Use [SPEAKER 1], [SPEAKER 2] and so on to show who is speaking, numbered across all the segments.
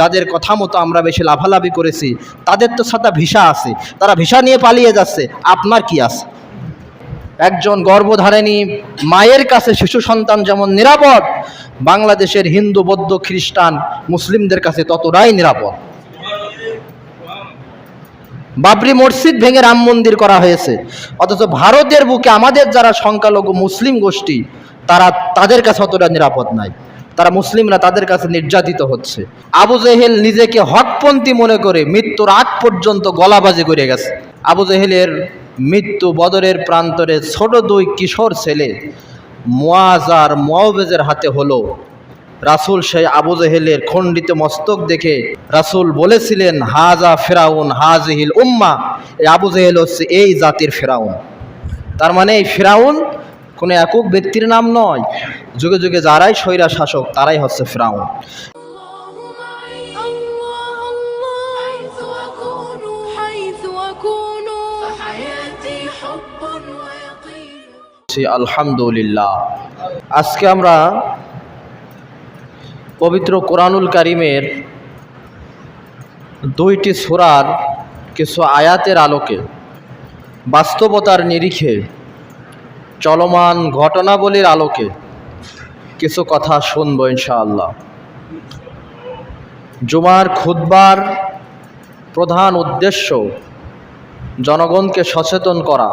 [SPEAKER 1] যাদের কথা মতো আমরা বেশি লাভালাভি করেছি, তাদের তো সাথে ভিসা আছে, তারা ভিসা নিয়ে পালিয়ে যাচ্ছে, আপনার কি আছে? একজন গর্ভধারিণী মায়ের কাছে শিশু সন্তান যেমন নিরাপদ, বাংলাদেশের হিন্দু, বৌদ্ধ, খ্রিস্টান, মুসলিমদের কাছে ততটাই নিরাপদ। বাবরি মসজিদ ভেঙে রাম মন্দির করা হয়েছে, অথচ ভারতের বুকে আমাদের যারা সংখ্যালঘু মুসলিম গোষ্ঠী, তারা তাদের কাছে অতটা নিরাপদ নাই। তারা মুসলিমরা তাদের কাছে নির্যাতিত হচ্ছে। আবু জেহেল নিজেকে হকপন্থী মনে করে মৃত্যুর আগ পর্যন্ত গলাবাজি করে গেছে। আবু জেহেলের মৃত্যু বদরের প্রান্তরে ছোট দুই কিশোর ছেলে মুয়াজ আর মুয়াবেজের হাতে হলো। রাসূল সেই আবু জেহেলের খণ্ডিত মস্তক দেখে রাসূল বলেছিলেন, হাজা ফেরাউন, হাজিহিল উম্মা। এই আবু জেহেল হচ্ছে এই জাতির ফেরাউন। তার মানে এই ফেরাউন কোনো একক ব্যক্তির নাম নয়। যুগে যুগে যারাই স্বৈরা শাসক, তারাই হচ্ছে ফ্রাউন। আলহামদুলিল্লাহ। আজকে আমরা পবিত্র কোরআনুল কারিমের দুইটি সুরার কিছু আয়াতের আলোকে বাস্তবতার নিরিখে চলমান ঘটনাবলীর আলোকে কিছু কথা শুনব ইনশাআল্লাহ। জুমার খুতবার প্রধান উদ্দেশ্য জনগণকে সচেতন করা,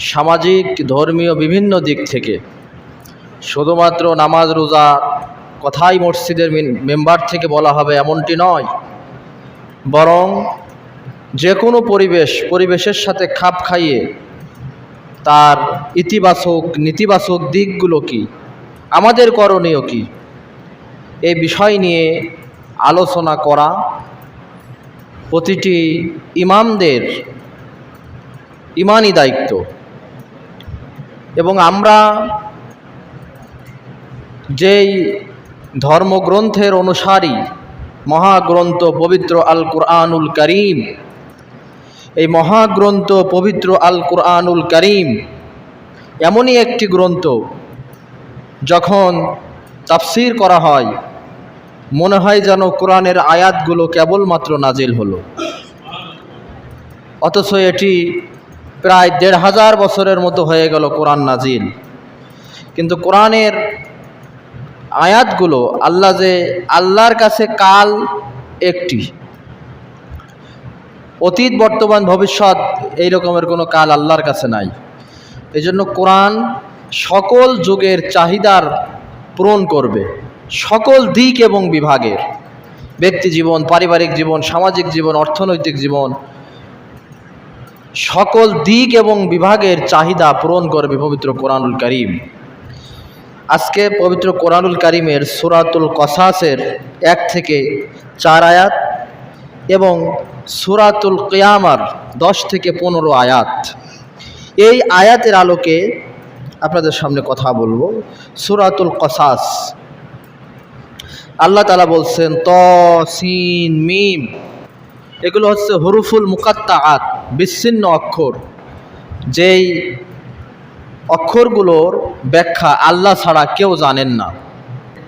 [SPEAKER 1] সামাজিক, ধর্মীয় বিভিন্ন দিক থেকে। শুধুমাত্র নামাজ, রোজা কথাই মসজিদের মেম্বার থেকে বলা হবে এমনটি নয়। বরং যে কোনো পরিবেশ, পরিবেশের সাথে খাপ খাইয়ে তার ইতিবাচক, নেতিবাচক দিকগুলো কি? আমাদের করণীয় কি? এই বিষয় নিয়ে আলোচনা করা প্রতিটি ইমামদের ইমানই দায়িত্ব। এবং আমরা যেই ধর্মগ্রন্থের অনুসারী মহাগ্রন্থ পবিত্র আল কুরআনুল করিম এই মহাগ্রন্থ পবিত্র আল কুরআনুল করিম। এমনই একটি গ্রন্থ যখন তাফসির করা হয়, মনে হয় যেন কোরআনের আয়াতগুলো কেবলমাত্র নাজিল হলো। অথচ এটি প্রায় দেড় হাজার বছরের মতো হয়ে গেল কোরআন নাজিল। কিন্তু কোরআনের আয়াতগুলো আল্লাহ যে আল্লাহর কাছে কাল একটি। অতীত, বর্তমান, ভবিষ্যৎ এই রকমের কোনো কাল আল্লাহর কাছে নাই। এই জন্য কোরআন সকল যুগের চাহিদার পূরণ করবে, সকল দিক এবং বিভাগের। ব্যক্তি জীবন, পারিবারিক জীবন, সামাজিক জীবন, অর্থনৈতিক জীবন, সকল দিক এবং বিভাগের চাহিদা পূরণ করবে পবিত্র কোরআনুল করিম। আজকে পবিত্র কোরআনুল করিমের সুরাতুল কসাসের এক থেকে চার আয়াত এবং সুরাতুল কিয়ামার দশ থেকে পনেরো আয়াত। এই আয়াতের আলোকে আপনাদের সামনে কথা বলব। সুরাতুল কসাস। আল্লাহ তালা বলছেন, ত, সিন, মিম, এগুলো হচ্ছে হরুফুল মুকাত্তা আত বিচ্ছিন্ন অক্ষর। যেই অক্ষরগুলোর ব্যাখ্যা আল্লাহ ছাড়া কেউ জানেন না।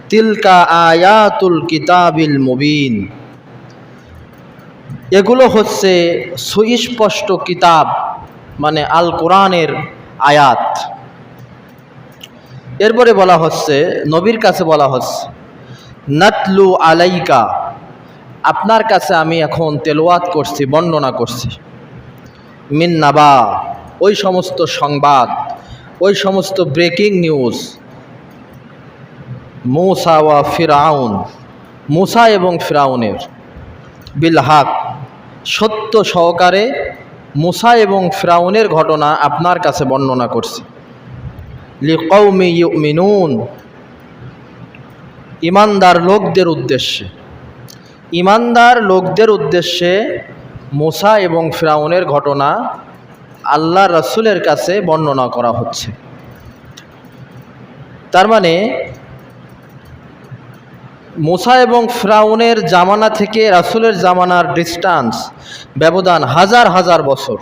[SPEAKER 1] তিলকা আয়াতুল কিতাবিল মুবিন। এগুলো হচ্ছে সুস্পষ্ট কিতাব মানে আল কোরআনের আয়াত। এরপরে বলা হচ্ছে, নবীর কাছে বলা হচ্ছে, নাতলু আলাইকা, আপনার কাছে আমি এখন তেলোয়াত করছি, বর্ণনা করছি। মিন নাবা, ওই সমস্ত সংবাদ, ওই সমস্ত ব্রেকিং নিউজ, মূসা ওয়া ফিরাউন, মুসা এবং ফিরাউনের। বিলহাক সত্য সহকারে মুসা এবং ফ্রাউনের ঘটনা আপনার কাছে বর্ণনা করছি। লিকৌমি ইউমিনুন। ইমানদার লোকদের উদ্দেশ্যে। ইমানদার লোকদের উদ্দেশ্যে মোসা এবং ফ্রাউনের ঘটনা আল্লাহ রসুলের কাছে বর্ণনা করা হচ্ছে। তার মানে মোসা এবং ফ্রাউনের জামানা থেকে রাসুলের জামানার ডিস্টান্স ব্যবধান হাজার হাজার বছর।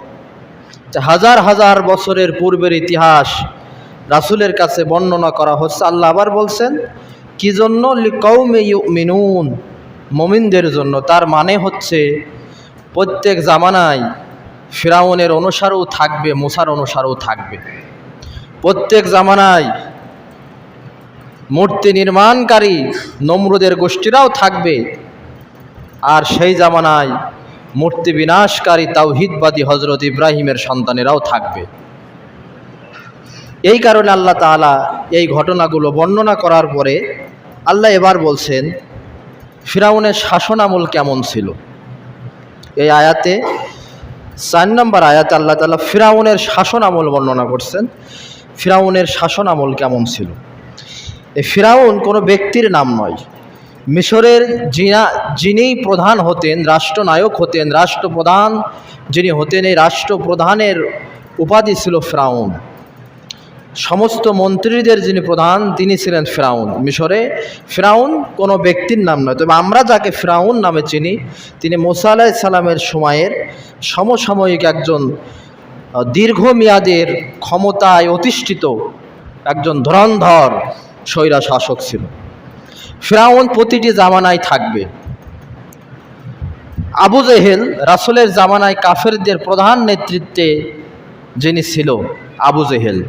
[SPEAKER 1] হাজার হাজার বছরের পূর্বের ইতিহাস রাসুলের কাছে বর্ণনা করা হচ্ছে। আল্লাহ আবার বলছেন, কি জন্য কৌমে মিনুন মমিনদের জন্য। তার মানে হচ্ছে, প্রত্যেক জামানায় ফিরাউনের অনুসারও থাকবে, মুসার অনুসারও থাকবে। প্রত্যেক জামানায় মূর্তি নির্মাণকারী নমরুদের গোষ্ঠীরাও থাকবে। আর সেই জামানায় মূর্তি বিনাশকারী তাওহিদবাদী হজরত ইব্রাহিমের সন্তানেরাও থাকবে। এই কারণে আল্লাহ তাআলা এই ঘটনাগুলো বর্ণনা করার পরে আল্লাহ এবার বলছেন, ফিরাউনের শাসন আমল কেমন ছিল? এই আয়াতে, চার নম্বর আয়াতে আল্লাহ তাআলা ফিরাউনের শাসন আমল বর্ণনা করছেন। ফিরাউনের শাসন আমল কেমন ছিল? ফিরাউন কোনো ব্যক্তির নাম নয়। মিশরের যিনা যিনি প্রধান হতেন, রাষ্ট্রনায়ক হতেন, রাষ্ট্রপ্রধান যিনি হতেন, এই রাষ্ট্রপ্রধানের উপাধি ছিল ফ্রাউন। সমস্ত মন্ত্রীদের যিনি প্রধান, তিনি ছিলেন ফ্রাউন। মিশরে ফ্রাউন কোনো ব্যক্তির নাম নয়। তবে আমরা যাকে ফ্রাউন নামে চিনি, তিনি মোসা সালামের সময়ের সমসাময়িক একজন দীর্ঘমেয়াদের ক্ষমতায় অধিষ্ঠিত একজন ধরন্ধর স্বৈরা শাসক ছিল। ফেরাউন প্রতিটি জামানায় থাকবে। আবু জেহেল রাসুলের জামানায় কাফেরদের প্রধান নেতৃত্বে যিনি ছিল আবু জেহেল।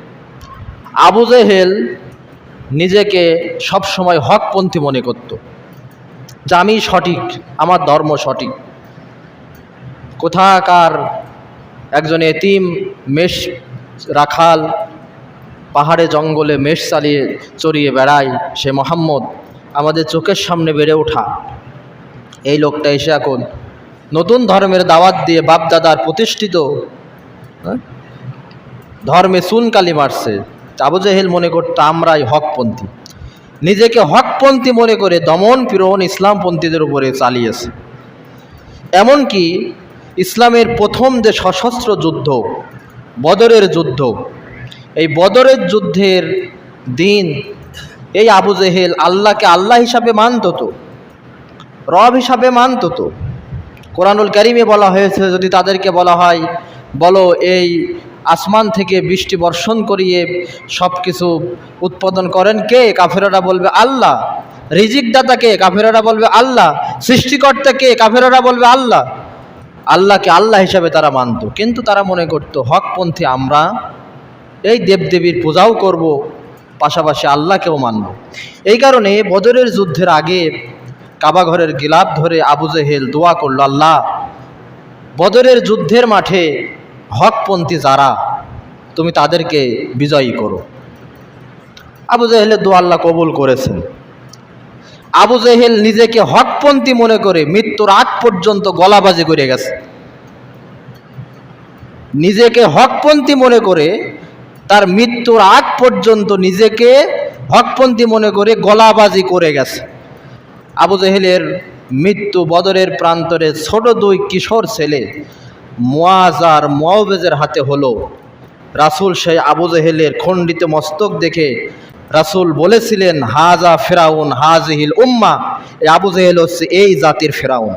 [SPEAKER 1] আবু জেহেল নিজেকে সবসময় হকপন্থী মনে করত। যে আমি সঠিক, আমার ধর্ম সঠিক। কোথাকার একজন এতিম, মেষ, রাখাল পাহাড়ে জঙ্গলে মেষ চালিয়ে চড়িয়ে বেড়ায় সে মোহাম্মদ। আমাদের চোখের সামনে বেড়ে ওঠা। এই লোকটা এসে এখন নতুন ধর্মের দাওয়াত দিয়ে বাপদাদার প্রতিষ্ঠিত হ্যাঁ, ধর্মে চুনকালি মারছে। আবু জেহেল মনে করতো আমরাই হকপন্থী। নিজেকে হকপন্থী মনে করে দমন পীড়ন ইসলামপন্থীদের উপরে চালিয়েছে। এমনকি ইসলামের প্রথম যে সশস্ত্র যুদ্ধ বদরের যুদ্ধ এই বদরের যুদ্ধের দিন, এই আবু জেহেল আল্লাহকে আল্লাহ হিসাবে মানত তো, রব হিসাবে মানত তো। কোরআনুল কারিমে বলা হয়েছে, যদি তাদেরকে বলা হয়, বলো এই আসমান থেকে বৃষ্টি বর্ষণ করিয়ে সব কিছু উৎপাদন করেন কে? কাফেরারা বলবে আল্লাহ। রিজিক দাতা কে কাফেরারা বলবে আল্লাহ। সৃষ্টিকর্তা কে কাফেরারা বলবে আল্লাহ। আল্লাহকে আল্লাহ হিসাবে তারা মানত, কিন্তু তারা মনে করত, হকপন্থী আমরা এই দেবদেবীর পূজাও করব, পাশাপাশি আল্লাহকেও মানব। এই কারণে বদরের যুদ্ধের আগে কাবাঘরের গিলাপ ধরে আবু জেহেল দোয়া করল, আল্লাহ, বদরের যুদ্ধের মাঠে হকপন্থী যারা, তুমি তাদেরকে বিজয়ী করো। আবু জেহেলের দোয়া আল্লাহ কবুল করেছেন। আবু জেহেল নিজেকে হকপন্থী মনে করে মৃত্যুর আগ পর্যন্ত গলাবাজি করে গেছে। নিজেকে হকপন্থী মনে করে তার মৃত্যুর আগ পর্যন্ত নিজেকে হকপন্থী মনে করে গলাবাজি করে গেছে। আবু জেহেলের মৃত্যু বদরের প্রান্তরে ছোট দুই কিশোর ছেলে মোয়াজ আর মোয়াবেজের হাতে হলো। রাসূল সেই আবু জেহেলের খণ্ডিত মস্তক দেখে রাসূল বলেছিলেন, হাজা ফেরাউন, হাজহিল উম্মা। এই আবু জেহেল হচ্ছে এই জাতির ফেরাউন।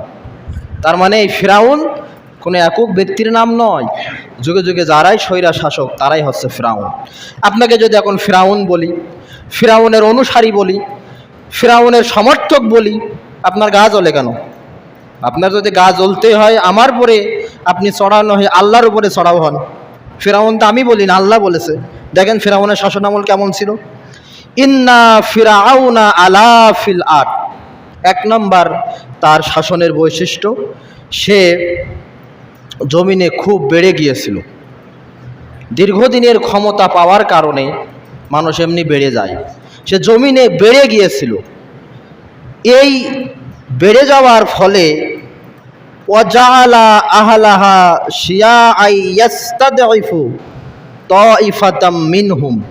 [SPEAKER 1] তার মানে এই ফেরাউন কোনো একক ব্যক্তির নাম নয়। যুগে যুগে যারাই স্বৈরা শাসক, তারাই হচ্ছে ফেরাউন। আপনাকে যদি এখন ফেরাউন বলি, ফেরাউনের অনুসারী বলি, ফেরাউনের সমর্থক বলি, আপনার গা জ্বলে কেন? আপনার যদি গা জ্বলতে হয়, আমার পরে আপনি চড়ানো হয় আল্লাহর উপরে চড়াও হন। ফেরাউন তো আমি বলি না, আল্লাহ বলেছে। দেখেন ফেরাউনের শাসনামল কেমন ছিল? ইন্না ফিরাউনা আলা ফিল আট এক নম্বর তার শাসনের বৈশিষ্ট্য, সে জমিনে খুব বেড়ে গিয়েছিল। দীর্ঘদিনের ক্ষমতা পাওয়ার কারণে মানুষ এমনি বেড়ে যায়। সে জমিনে বেড়ে গিয়েছিল। এই বেড়ে যাওয়ার ফলে ওয়াজালা আহলাহা শিয়া আই ইয়াস্তাদইফু তাইফাতাম মিনহুম।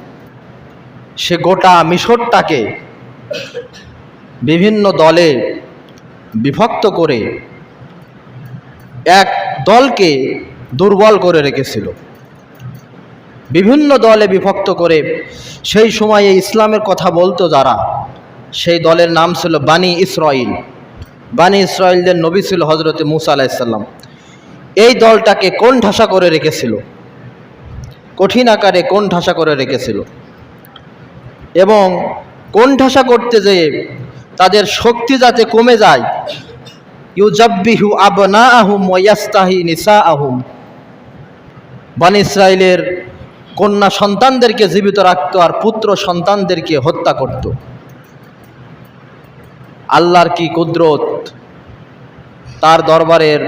[SPEAKER 1] সে গোটা মিশরটাকে বিভিন্ন দলে বিভক্ত করে এক দলকে দুর্বল করে রেখেছিল। বিভিন্ন দলে বিভক্ত করে সেই সময়ে ইসলামের কথা বলতো যারা, সেই দলের নাম ছিল বানি ইসরাইল। বানি ইসরায়েলদের নবী ছিল হজরতে মুসা আলাইসাল্লাম এই দলটাকে কোন ঠাসা করে রেখেছিল। কঠিন আকারে কোন ঠাসা করে রেখেছিল। এবং কোন ঠাসা করতে যেয়ে তাদের শক্তি যাতে কমে যায় ইউজাব্বিহু আবনা আহুম ওয়াস্তাহি নিসা আহুম বান ইসরায়েলের কন্যা সন্তানদেরকে জীবিত রাখত আর পুত্র সন্তানদেরকে হত্যা করত। আল্লাহর কি কুদরত? তার দরবারের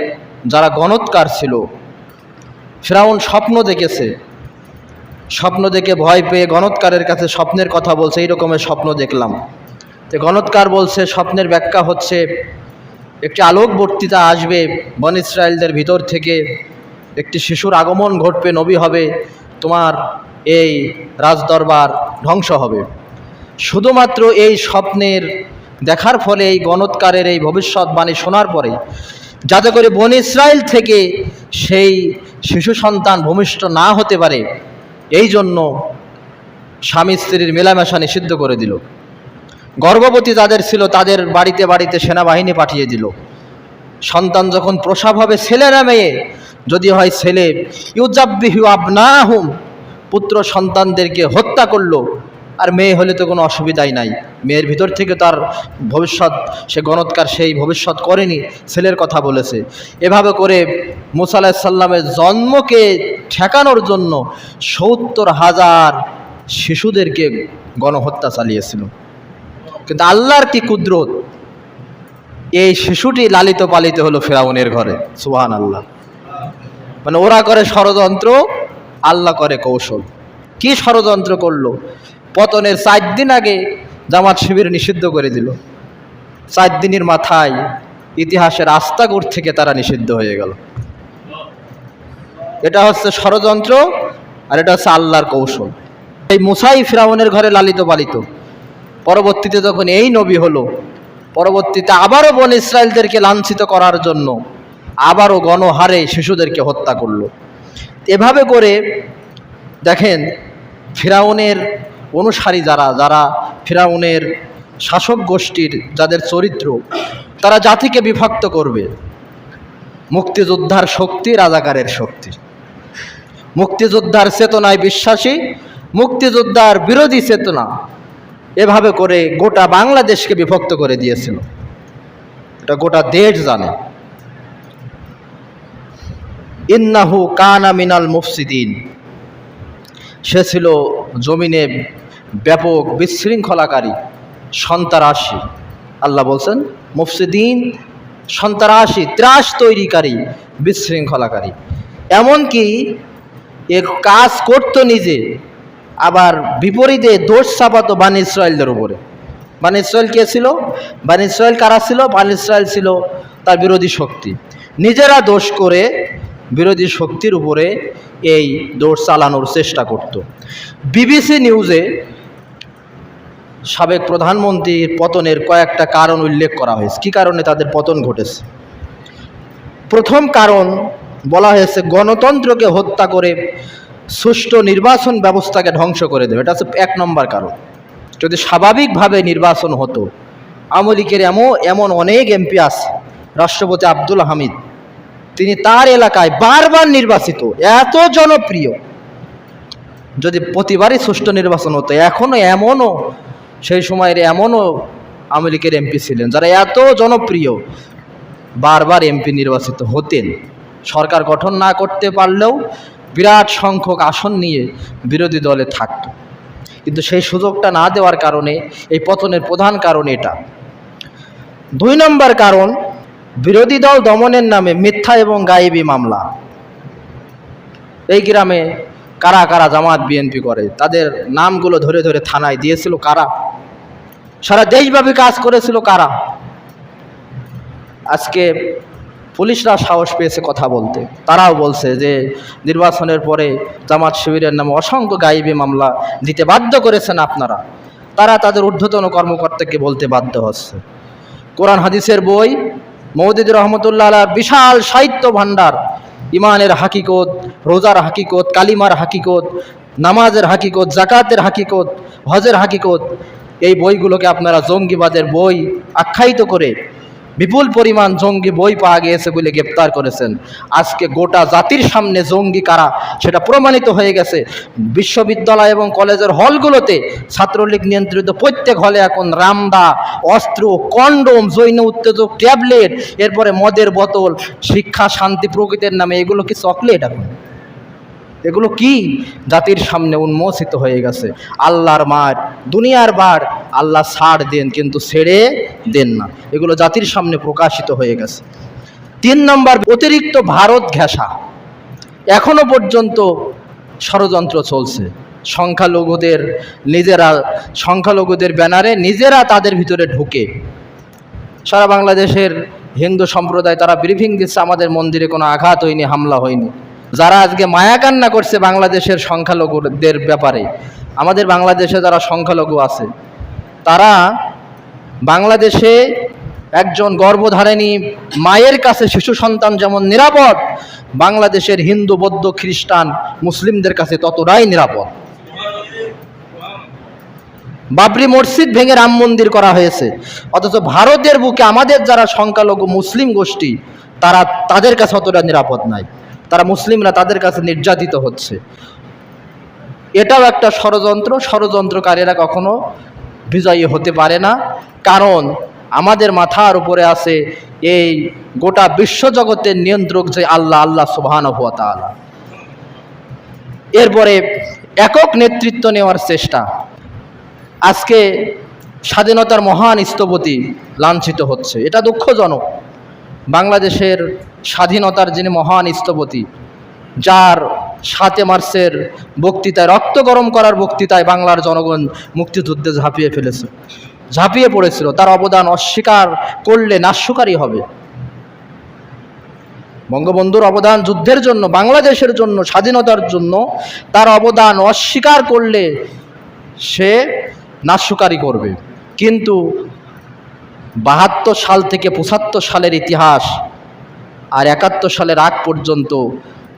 [SPEAKER 1] যারা গণৎকার ছিল, ফেরাউন স্বপ্ন দেখেছে। স্বপ্ন দেখে ভয় পেয়ে গণৎকারের কাছে স্বপ্নের কথা বলছে এই রকমের স্বপ্ন দেখলাম। তো গণৎকার বলছে, স্বপ্নের ব্যাখ্যা হচ্ছে একটি আলোকবর্তিতা আসবে বন ইসরায়েলদের ভিতর থেকে। একটি শিশুর আগমন ঘটবে, নবী হবে, তোমার এই রাজদরবার ধ্বংস হবে। শুধুমাত্র এই স্বপ্নের দেখার ফলে এই গণৎকারের এই ভবিষ্যৎবাণী শোনার পরে যাতে করে বন ইসরায়েল থেকে সেই শিশু সন্তান ভূমিষ্ঠ না হতে পারে, এই জন্য স্বামী স্ত্রীর মেলামেশা নিষিদ্ধ করে দিল। গর্ভবতী যাদের ছিল, তাদের বাড়িতে বাড়িতে সেনাবাহিনী পাঠিয়ে দিল। সন্তান যখন প্রসাব হবে ছেলে না মেয়ে, যদি হয় ছেলে, ইউজাব্বিহু আবনাহুম, পুত্র সন্তানদেরকে হত্যা করল, আর মেয়ে হলে তো কোনো অসুবিধাই নাই। মেয়ের ভিতর থেকে তার ভবিষ্যৎ, সে গণৎকার সেই ভবিষ্যৎ করেনি, ছেলের কথা বলেছে। এভাবে করে মুসা আলাহিসাল্লামের জন্মকে ঠেকানোর জন্য সত্তর হাজার শিশুদেরকে গণহত্যা চালিয়েছিল। কিন্তু আল্লাহর কি কুদরত? এই শিশুটি লালিত পালিত হলো ফেরাউনের ঘরে। সুহান আল্লাহ মানে ওরা করে ষড়যন্ত্র আল্লাহ করে কৌশল। কি ষড়যন্ত্র করল? পতনের চার দিন আগে জামাত শিবির নিষিদ্ধ করে দিল। চার দিনের মাথায় ইতিহাসের আস্তাগুর থেকে তারা নিষিদ্ধ হয়ে গেল। এটা হচ্ছে ষড়যন্ত্র আর এটা হচ্ছে আল্লাহর কৌশল। এই মুসাই ফিরাউনের ঘরে লালিত পালিত। পরবর্তীতে যখন এই নবী হলো, পরবর্তীতে আবারও বন ইসরায়েলদেরকে লাঞ্ছিত করার জন্য আবারও গণহারে শিশুদেরকে হত্যা করল। এভাবে করে দেখেন ফিরাউনের অনুসারী যারা যারা ফিরাউনের শাসক গোষ্ঠীর যাদের চরিত্র, তারা জাতিকে বিভক্ত করবে। মুক্তিযোদ্ধার শক্তি রাজাকারের শক্তি। মুক্তিযোদ্ধার চেতনায় বিশ্বাসী, মুক্তিযোদ্ধার বিরোধী চেতনা। এভাবে করে গোটা বাংলাদেশকে বিভক্ত করে দিয়েছিল। এটা গোটা দেশ জানে। ইন্নাহু কানা মিনাল মুফসিদিন। সে ছিল জমিনে ব্যাপক বিশৃঙ্খলাকারী সন্তারাশি আল্লাহ বলছেন, মুফসিদিন সন্তারাশি ত্রাস তৈরিকারী, বিশৃঙ্খলাকারী। এমনকি এ কাজ করতো নিজে আবার বিপরীতে দোষ চাপাতো বান ইসরায়েলদের উপরে। বান ইসরায়েল কে ছিল? বান ইসরায়েল কারা ছিল? বান ইসরায়েল ছিল তার বিরোধী শক্তি। নিজেরা দোষ করে বিরোধী শক্তির উপরে এই দোষ চালানোর চেষ্টা করত। বিবিসি নিউজে সাবেক প্রধানমন্ত্রীর পতনের কয়েকটা কারণ উল্লেখ করা হয়েছে। কী কারণে তাদের পতন ঘটেছে? প্রথম কারণ বলা হয়েছে, গণতন্ত্রকে হত্যা করে সুষ্ঠু নির্বাচন ব্যবস্থাকে ধ্বংস করে দেবে। এটা হচ্ছে এক নম্বর কারণ। যদি স্বাভাবিকভাবে নির্বাচন হতো, আওয়ামী লীগের এমন এমন অনেক এমপি আছে, রাষ্ট্রপতি আব্দুল হামিদ, তিনি তার এলাকায় বারবার নির্বাচিত, এত জনপ্রিয়। যদি প্রতিবারই সুষ্ঠু নির্বাচন হতো এখনও এমনও, সেই সময়ের এমনও আওয়ামী লীগের এমপি ছিলেন, যারা এত জনপ্রিয়, বারবার এমপি নির্বাচিত হতেন। সরকার গঠন না করতে পারলেও বিরাট সংখ্যক আসন নিয়ে বিরোধী দলে থাকত। কিন্তু সেই সুযোগটা না দেওয়ার কারণে, এই পতনের প্রধান কারণ এটা। দুই নম্বর কারণ, বিরোধী দল দমনের নামে মিথ্যা এবং গায়েবী মামলা। এই গ্রামে কারা কারা জামাত বিএনপি করে, তাদের নামগুলো ধরে ধরে থানায় দিয়েছিল কারা? সারা দেশব্যাপী কাজ করেছিল কারা? আজকে পুলিশরা সাহস পেয়েছে কথা বলতে। তারাও বলছে যে, নির্বাচনের পরে জামাত শিবিরের নামে অসংখ্য গাইবী মামলা দিতে বাধ্য করেছেন আপনারা। তারা তাদের ঊর্ধ্বতন কর্মকর্তাকে বলতে বাধ্য হচ্ছে। কোরআন হাদিসের বই, মৌদিদ রহমতুল্লাহ বিশাল সাহিত্য ভাণ্ডার ইমানের হাকিকত, রোজার হাকিকত, কালিমার হাকিকত, নামাজের হাকিকত জাকাতের হাকিকত, হজের হাকিকত, এই বইগুলোকে আপনারা জঙ্গিবাদের বই আখ্যায়িত করে বিপুল পরিমাণ জঙ্গি বই পাওয়া গিয়েছে বলে গ্রেপ্তার করেছেন। আজকে গোটা জাতির সামনে জঙ্গি কারা, সেটা প্রমাণিত হয়ে গেছে। বিশ্ববিদ্যালয় এবং কলেজের হলগুলোতে ছাত্রলীগ নিয়ন্ত্রিত প্রত্যেক হলে এখন রামদা, অস্ত্র, কন্ডোম, জৈন উত্তেজক, ট্যাবলেট, এরপরে মদের বোতল, শিক্ষা, শান্তি প্রকৃতির নামে এগুলো কি চকলেট এখন? এগুলো কি? জাতির সামনে উন্মোচিত হয়ে গেছে। আল্লাহর মার, দুনিয়ার বার আল্লাহ ছাড় দেন কিন্তু ছেড়ে দেন না। এগুলো জাতির সামনে প্রকাশিত হয়ে গেছে। তিন নম্বর, অতিরিক্ত ভারত ঘেঁষা। এখনও পর্যন্ত ষড়যন্ত্র চলছে। সংখ্যালঘুদের নিজেরা, সংখ্যালঘুদের ব্যানারে নিজেরা তাদের ভিতরে ঢুকে। সারা বাংলাদেশের হিন্দু সম্প্রদায় তারা ব্রিফিং দিচ্ছে, আমাদের মন্দিরে কোনো আঘাত হয়নি হামলা হয়নি। যারা আজকে মায়া কান্না করছে বাংলাদেশের সংখ্যালঘুদের ব্যাপারে, আমাদের বাংলাদেশে যারা সংখ্যালঘু আছে, তারা বাংলাদেশে একজন গর্ভধারিণী মায়ের কাছে শিশু সন্তান যেমন নিরাপদ, বাংলাদেশের হিন্দু, বৌদ্ধ, খ্রিস্টান, মুসলিমদের কাছে ততটাই নিরাপদ। বাবরি মসজিদ ভেঙে রাম মন্দির করা হয়েছে, অথচ ভারতের বুকে আমাদের যারা সংখ্যালঘু মুসলিম গোষ্ঠী, তারা তাদের কাছে অতটা নিরাপদ নাই। তারা মুসলিমরা তাদের কাছে নির্যাতিত হচ্ছে। এটাও একটা ষড়যন্ত্র। ষড়যন্ত্রকারীরা কখনো বিজয়ী হতে পারে না। কারণ আমাদের মাথার উপরে আছে এই গোটা বিশ্বজগতের নিয়ন্ত্রক যে আল্লাহ আল্লাহ সুবহান হুয়া তাআলা। এরপরে একক নেতৃত্ব নেওয়ার চেষ্টা। আজকে স্বাধীনতার মহান স্থপতি লাঞ্ছিত হচ্ছে। এটা দুঃখজনক। বাংলাদেশের স্বাধীনতার যিনি মহান স্থপতি, যার সাতে মার্চের বক্তৃতায়, রক্ত গরম করার বক্তৃতায় বাংলার জনগণ মুক্তিযুদ্ধে ঝাঁপিয়ে ফেলেছে। ঝাঁপিয়ে পড়েছিল। তার অবদান অস্বীকার করলে নাস্যকারী হবে। বঙ্গবন্ধুর অবদান যুদ্ধের জন্য, বাংলাদেশের জন্য, স্বাধীনতার জন্য, তার অবদান অস্বীকার করলে সে নাস্যকারী করবে। কিন্তু বাহাত্তর সাল থেকে পঁচাত্তর সালের ইতিহাস আর একাত্তর সালের আগ পর্যন্ত,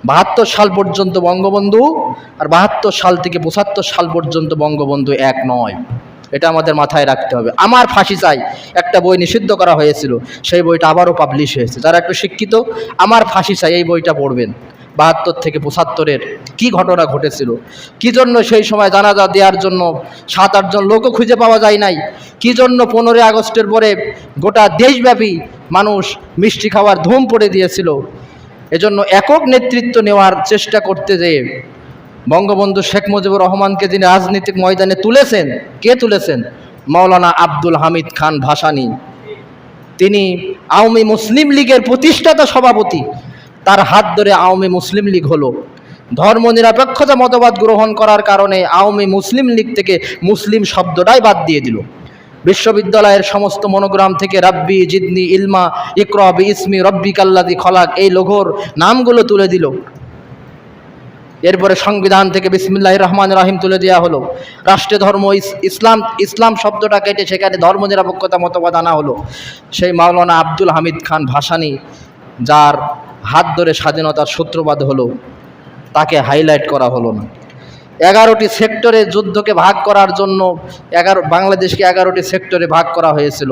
[SPEAKER 1] বাহাত্তর সাল পর্যন্ত বঙ্গবন্ধু আর বাহাত্তর সাল থেকে পঁচাত্তর সাল পর্যন্ত বঙ্গবন্ধু এক নয়। এটা আমাদের মাথায় রাখতে হবে। আমার ফাঁসি চাই। একটা বই নিষিদ্ধ করা হয়েছিল। সেই বইটা আবারও পাবলিশ হয়েছে। যারা একটু শিক্ষিত, আমার ফাঁসি চাই এই বইটা পড়বেন। বাহাত্তর থেকে পঁচাত্তরের কি ঘটনা ঘটেছিল? কি জন্য সেই সময় জানাজা দেওয়ার জন্য সাত আটজন লোকও খুঁজে পাওয়া যায় নাই? কি জন্য পনেরোই আগস্টের পরে গোটা দেশব্যাপী মানুষ মিষ্টি খাওয়ার ধুম পড়ে দিয়েছিল? এজন্য একক নেতৃত্ব নেওয়ার চেষ্টা করতে যেয়ে বঙ্গবন্ধু শেখ মুজিবুর রহমানকে যিনি রাজনৈতিক ময়দানে তুলেছেন, কে তুলেছেন? মাওলানা আব্দুল হামিদ খান ভাসানী। তিনি আওয়ামী মুসলিম লীগের প্রতিষ্ঠাতা সভাপতি। তার হাত ধরে আওয়ামী মুসলিম লীগ হলো। ধর্ম নিরপেক্ষতা মতবাদ গ্রহণ করার কারণে আওয়ামী মুসলিম লীগ থেকে মুসলিম শব্দটাই বাদ দিয়ে দিল। বিশ্ববিদ্যালয়ের সমস্ত মনোগ্রাম থেকে রাব্বি, জিদনি, ইলমা ইকরব ইসমি রব্বি কাল্লাদি খলাক এই লোঘোর নামগুলো তুলে দিল। এরপরে সংবিধান থেকে বিসমিল্লাহ রহমান রাহিম তুলে দেওয়া হলো। রাষ্ট্রে ধর্ম ইসলাম ইসলাম শব্দটা কেটে সেখানে ধর্ম নিরপেক্ষতা মতবাদ আনা হলো। সেই মাওলানা আব্দুল হামিদ খান ভাসানি, যার হাত ধরে স্বাধীনতার সূত্রপাত হলো, তাকে হাইলাইট করা হলো না। এগারোটি সেক্টরে যুদ্ধকে ভাগ করার জন্য এগারো, বাংলাদেশকে এগারোটি সেক্টরে ভাগ করা হয়েছিল।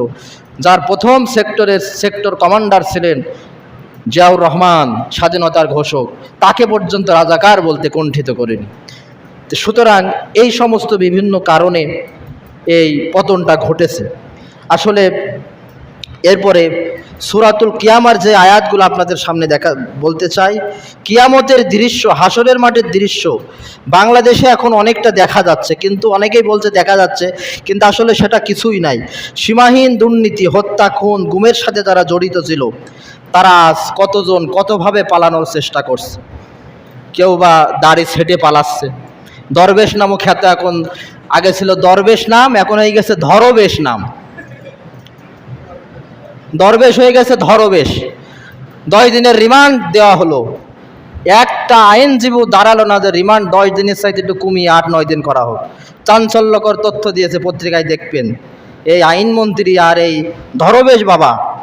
[SPEAKER 1] যার প্রথম সেক্টরের সেক্টর কমান্ডার ছিলেন জিয়াউর রহমান, স্বাধীনতার ঘোষক। তাকে পর্যন্ত রাজাকার বলতে কুণ্ঠিত করেনি। সুতরাং এই সমস্ত বিভিন্ন কারণে এই পতনটা ঘটেছে। আসলে এরপরে সুরাতুল কিয়ামার যে আয়াতগুলো আপনাদের সামনে দেখা, বলতে চাই, কিয়ামতের দৃশ্য হাসরের মাঠের দৃশ্য, বাংলাদেশে এখন অনেকটা দেখা যাচ্ছে, কিন্তু অনেকেই বলছে দেখা যাচ্ছে, কিন্তু আসলে সেটা কিছুই নাই। সীমাহীন দুর্নীতি, হত্যা, খুন, গুমের সাথে যারা জড়িত ছিল, তারা আজ কতজন কতভাবে পালানোর চেষ্টা করছে? কেউ বা দাড়ি ছেটে পালাচ্ছে। দরবেশ নামও খ্যাত এখন, আগে ছিল দরবেশ নাম, এখন হয়ে গেছে ধরবেশ নাম। দরবেশ হয়ে গেছে ধরবেশ। দশ দিনের রিমান্ড দেওয়া হলো। একটা আইনজীবী দাঁড়াল না যে রিমান্ড দশ দিনের চাইতে একটু কমিয়ে আট, নয় দিন করা হোক। চাঞ্চল্যকর তথ্য দিয়েছে পত্রিকায় দেখবেন। এই আইনমন্ত্রী আর এই ধরবেশ বাবা,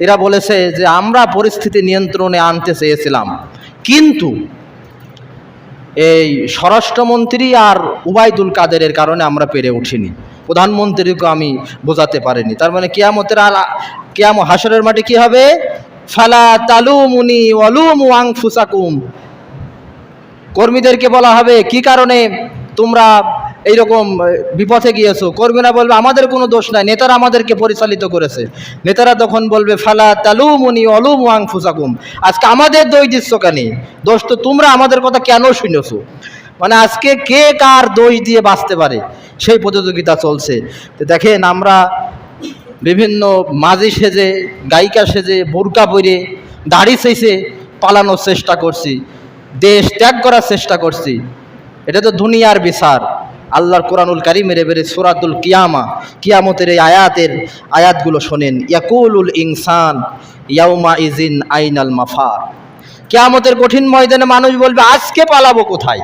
[SPEAKER 1] এরা বলেছে যে আমরা পরিস্থিতি নিয়ন্ত্রণে আনতে চেয়েছিলাম। কিন্তু এই স্বরাষ্ট্রমন্ত্রী আর উবায়দুল কাদেরের কারণে আমরা পেরে উঠিনি। প্রধানমন্ত্রীকে আমি বোঝাতে পারিনি। তার মানে কেয়ামতের কিয়াম হাসরের মাঠে কি হবে? ফালা তালুমুনি ওয়ালুমু আনফুসাকুম। কর্মীদেরকে বলা হবে, কি কারণে তোমরা এইরকম বিপথে গিয়েছো? কর্মীরা বলবে, আমাদের কোনো দোষ নাই, নেতারা আমাদেরকে পরিচালিত করেছে। নেতারা তখন বলবে, ফালা তালুমুনি অলুম ওয়াং ফুসাকুম আজকে আমাদের দই দিচ্ছ কেন দোষ তো তোমরা আমাদের কথা কেন শুনেছো? মানে আজকে কে কার দোষ দিয়ে বাঁচতে পারে? সেই প্রতিযোগিতা চলছে। তো দেখেন, আমরা বিভিন্ন মাঝি সেজে, গায়িকা সেজে, বোরকা পরে দাড়ি সেজে পালানোর চেষ্টা করছি। দেশ ত্যাগ করার চেষ্টা করছি। এটা তো দুনিয়ার বিচার। আল্লাহর কোরআনুল কারিমের এবারে সুরাতুল কিয়ামা, কিয়ামতের এই আয়াতের আয়াতগুলো শোনেন। ইয়াকুলুল ইনসান ইয়াউমা ইজিন আইনাল মাফার। কিয়ামতের কঠিন ময়দানে মানুষ বলবে, আজকে পালাবো কোথায়?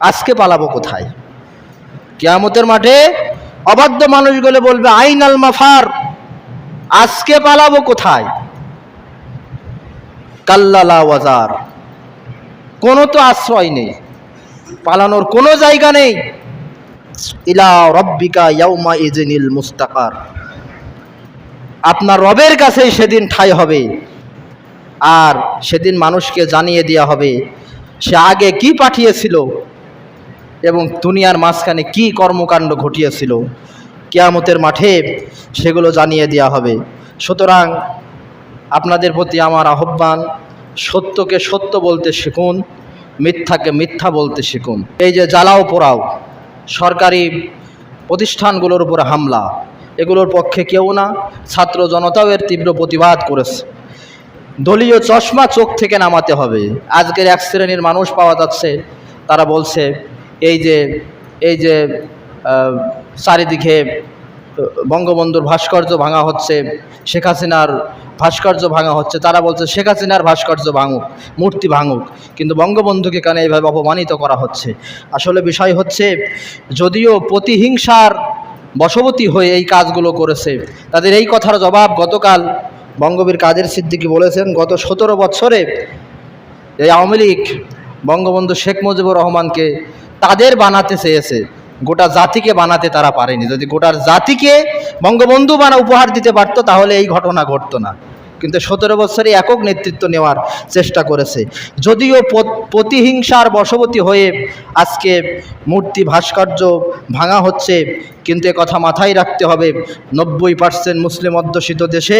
[SPEAKER 1] আজকে পালাবো কোথায়? কিয়ামতের মাঠে অবাধ্য মানুষগুলো বলবে, আইনাল মাফার, আজকে পালাবো কোথায়? কাল্লালা ওয়াজার। কোনো তো আশ্রয় নেই, পালানোর কোনো জায়গা নেই। ইলা রব্বিকা ইয়াউমা ইজিনিল মুস্তাকার। আপনার রবের কাছেই সেদিন ঠাই হবে, আর সেদিন মানুষকে জানিয়ে দেওয়া হবে, সে আগে কি পাঠিয়েছিল এবং দুনিয়ার মাঝখানে কি কর্মকাণ্ড ঘটিয়েছিল, কিয়ামতের মাঠে সেগুলো জানিয়ে দেওয়া হবে। সুতরাং আপনাদের প্রতি আমার আহ্বান, সত্যকে সত্য বলতে শিখুন, মিথ্যাকে মিথ্যা বলতে শিখুন। এই যে জ্বালাও পোড়াও, সরকারি প্রতিষ্ঠানগুলোর উপর হামলা, এগুলোর পক্ষে কেউ না, ছাত্র জনতাও এর তীব্র প্রতিবাদ করেছে। দলীয় চশমা চোখ থেকে নামাতে হবে। আজকের এক শ্রেণির মানুষ পাওয়া যাচ্ছে, তারা বলছে এই যে এই যে চারিদিকে বঙ্গবন্ধুর ভাস্কর্য ভাঙা হচ্ছে, শেখ হাসিনার ভাস্কর্য ভাঙা হচ্ছে, তারা বলছে শেখ হাসিনার ভাস্কর্য ভাঙুক, মূর্তি ভাঙুক, কিন্তু বঙ্গবন্ধুকে কেন এইভাবে অপমানিত করা হচ্ছে? আসলে বিষয় হচ্ছে, যদিও প্রতিহিংসার বশবতী হয়ে এই কাজগুলো করেছে, তাদের এই কথার জবাব গতকাল বঙ্গবীর কাদের সিদ্দিকী বলেছেন, গত সতেরো বছরে এই আওয়ামী লীগ বঙ্গবন্ধু শেখ মুজিবুর রহমানকে তাদের বানাতে চেয়েছে। গোটা জাতিকে বানাতে তারা পারেনি। যদি গোটার জাতিকে বঙ্গবন্ধু বানা উপহার দিতে পারত, তাহলে এই ঘটনা ঘটতো না। কিন্তু সতেরো বছরে একক নেতৃত্ব নেওয়ার চেষ্টা করেছে। যদিও প্রতিহিংসার বশবতী হয়ে আজকে মূর্তি ভাস্কর্য ভাঙা হচ্ছে কিন্তু কথা মাথায় রাখতে হবে। নব্বই পার্সেন্ট মুসলিম অধ্যুষিত দেশে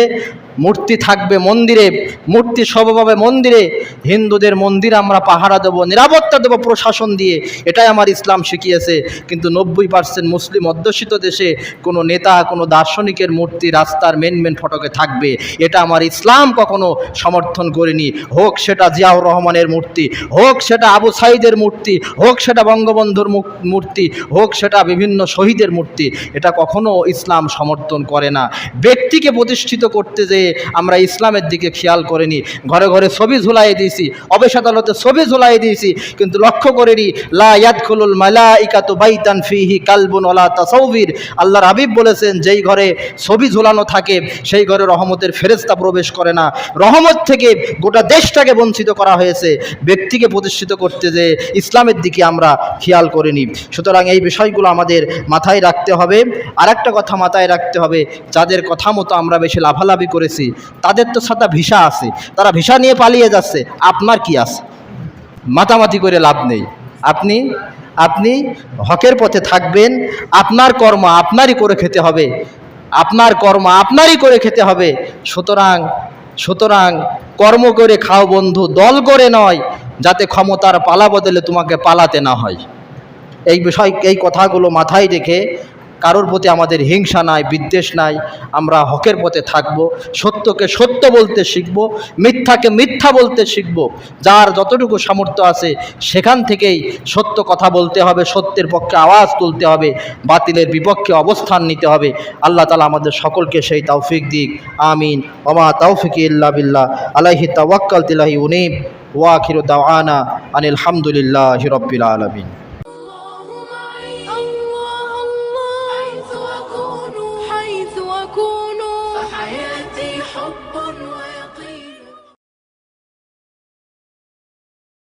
[SPEAKER 1] মূর্তি থাকবে মন্দিরে, মূর্তি সবভাবে মন্দিরে। হিন্দুদের মন্দির আমরা পাহারা দেবো, নিরাপত্তা দেবো প্রশাসন দিয়ে। এটাই আমার ইসলাম শিখিয়েছে। কিন্তু নব্বই পার্সেন্ট মুসলিম অধ্যুষিত দেশে কোনো নেতা, কোনো দার্শনিকের মূর্তি রাস্তার মেন মেন ফটকে থাকবে। এটা আমার ইসলাম কখনো সমর্থন করেনি। হোক সেটা জিয়াউর রহমানের মূর্তি, হোক সেটা আবু সাইদের মূর্তি, হোক সেটা বঙ্গবন্ধুর মূর্তি, হোক সেটা বিভিন্ন শহীদের মূর্তি। এটা কখনো ইসলাম সমর্থন করে না। ব্যক্তিকে প্রতিষ্ঠিত করতে যে আমরা ইসলামের দিকে খেয়াল করিনি, ঘরে ঘরে ছবি ঝুলাই দিয়েছি অবেশ আদালতে ছবি ঝুলাই দিয়েছি, কিন্তু লক্ষ্য করিনি, লা ইয়াদখুলুল মালাইকাতু বাইতান ফিহি কালবুন ওয়ালা তাসাউবির। আল্লাহর হাবিব বলেছেন, যেই ঘরে ছবি ঝুলানো থাকে, সেই ঘরে রহমতের ফেরেস্তা প্রবেশ করে না। রহমত থেকে গোটা দেশটাকে বঞ্চিত করা হয়েছে। ব্যক্তিকে প্রতিষ্ঠিত করতে যে ইসলামের দিকে আমরা খেয়াল করিনি। সুতরাং এই বিষয়গুলো আমাদের মাথায় রাখতে হবে। আর একটা কথা মাথায় রাখতে হবে, যাদের কথা মতো আমরা বেশি লাভালাভি করেছি, তাদের তো সাথে ভিসা আছে, তারা ভিসা নিয়ে পালিয়ে যাচ্ছে, আপনার কি আছে? মাতামাতি করে লাভ নেই। আপনি আপনি হকের পথে থাকবেন, আপনার কর্ম আপনারই করে খেতে হবে, আপনার কর্ম আপনারই করে খেতে হবে। সুতরাং সুতরাং কর্ম করে খাও বন্ধু, দল করে নয়, যাতে ক্ষমতার পালা বদলে তোমাকে পালাতে না হয়। এই বিষয়, এই কথাগুলো মাথায় রেখে কারোর প্রতি আমাদের হিংসা নাই, বিদ্বেষ নাই, আমরা হকের পথে থাকব, সত্যকে সত্য বলতে শিখব, মিথ্যাকে মিথ্যা বলতে শিখব, যার যতটুকু সামর্থ্য আছে সেখান থেকেই সত্য কথা বলতে হবে, সত্যের পক্ষে আওয়াজ তুলতে হবে, বাতিলের বিপক্ষে অবস্থান নিতে হবে। আল্লাহ তালা আমাদের সকলকে সেই তৌফিক দিক। আমিন। ওমা তৌফিক ইল্লা বিল্লাহ। আলাইহি তাওয়াক্কাল তিলাহি উনিব। ওয়াখিরু দাওয়ানা আনিল হামদুলিল্লাহি রব্বিল আলামিন।